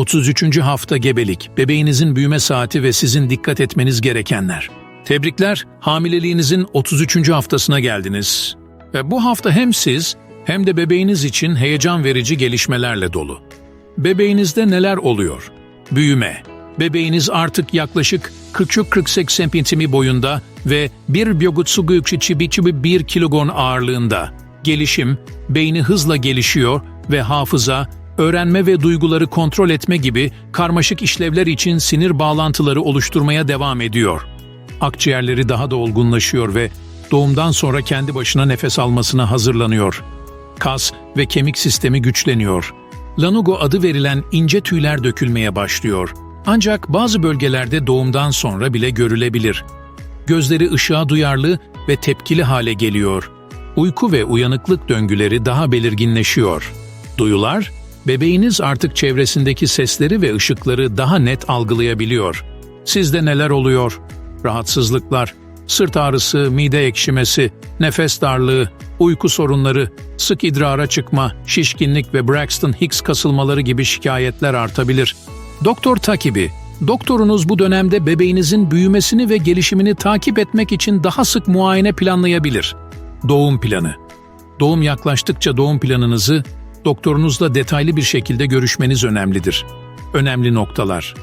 33. hafta gebelik, bebeğinizin büyüme saati ve sizin dikkat etmeniz gerekenler. Tebrikler, hamileliğinizin 33. haftasına geldiniz. Ve bu hafta hem siz hem de bebeğiniz için heyecan verici gelişmelerle dolu. Bebeğinizde neler oluyor? Büyüme. Bebeğiniz artık yaklaşık 40-48 sempintimi boyunda ve 1,1 1 kilogram ağırlığında. Gelişim, beyni hızla gelişiyor ve hafıza, öğrenme ve duyguları kontrol etme gibi karmaşık işlevler için sinir bağlantıları oluşturmaya devam ediyor. Akciğerleri daha da olgunlaşıyor ve doğumdan sonra kendi başına nefes almasına hazırlanıyor. Kas ve kemik sistemi güçleniyor. Lanugo adı verilen ince tüyler dökülmeye başlıyor. Ancak bazı bölgelerde doğumdan sonra bile görülebilir. Gözleri ışığa duyarlı ve tepkili hale geliyor. Uyku ve uyanıklık döngüleri daha belirginleşiyor. Duyular, bebeğiniz artık çevresindeki sesleri ve ışıkları daha net algılayabiliyor. Sizde neler oluyor? Rahatsızlıklar, sırt ağrısı, mide ekşimesi, nefes darlığı, uyku sorunları, sık idrara çıkma, şişkinlik ve Braxton Hicks kasılmaları gibi şikayetler artabilir. Doktor takibi Doktorunuz bu dönemde bebeğinizin büyümesini ve gelişimini takip etmek için daha sık muayene planlayabilir. Doğum planı Doğum yaklaştıkça doğum planınızı doktorunuzla detaylı bir şekilde görüşmeniz önemlidir. Önemli noktalar.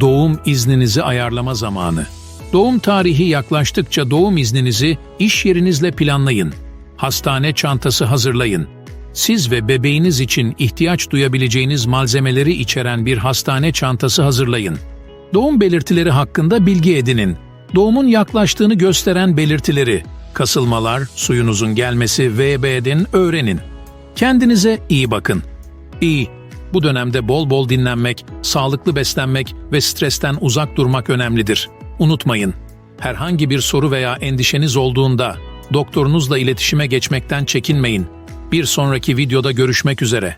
Doğum izninizi ayarlama zamanı. Doğum tarihi yaklaştıkça doğum izninizi iş yerinizle planlayın. Hastane çantası hazırlayın. Siz ve bebeğiniz için ihtiyaç duyabileceğiniz malzemeleri içeren bir hastane çantası hazırlayın. Doğum belirtileri hakkında bilgi edinin. Doğumun yaklaştığını gösteren belirtileri, kasılmalar, suyunuzun gelmesi VB'den öğrenin. Kendinize iyi bakın. İyi. Bu dönemde bol bol dinlenmek, sağlıklı beslenmek ve stresten uzak durmak önemlidir. Unutmayın, herhangi bir soru veya endişeniz olduğunda doktorunuzla iletişime geçmekten çekinmeyin. Bir sonraki videoda görüşmek üzere.